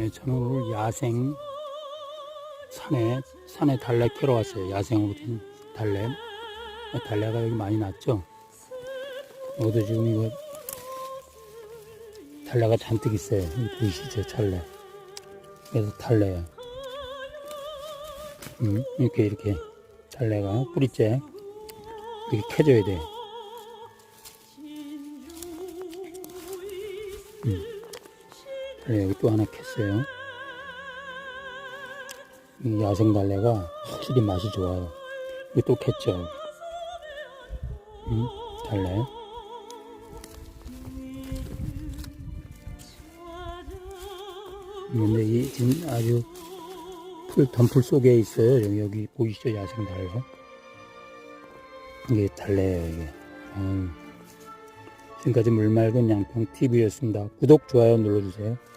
네, 저는 오늘 야생 산에 산에 달래 캐러 왔어요. 야생으로 된 달래. 달래가 여기 많이 났죠. 여기도 지금 이거 달래가 잔뜩 있어요. 보이시죠, 달래. 그래서 달래야. 음, 이렇게 이렇게 달래가 뿌리째 이렇게 캐줘야 돼. 음. 달래 여기 또 하나 캤어요. 이 야생 달래가 확실히 맛이 좋아요. 이거 또 캤죠. 음, 달래. 근데 이 지금 아주 풀 덤풀 속에 있어요. 여기, 여기 보이시죠? 야생 달래. 이게 달래예요, 이게. 어우. 지금까지 물 맑은 양평 TV였습니다. 구독, 좋아요 눌러주세요.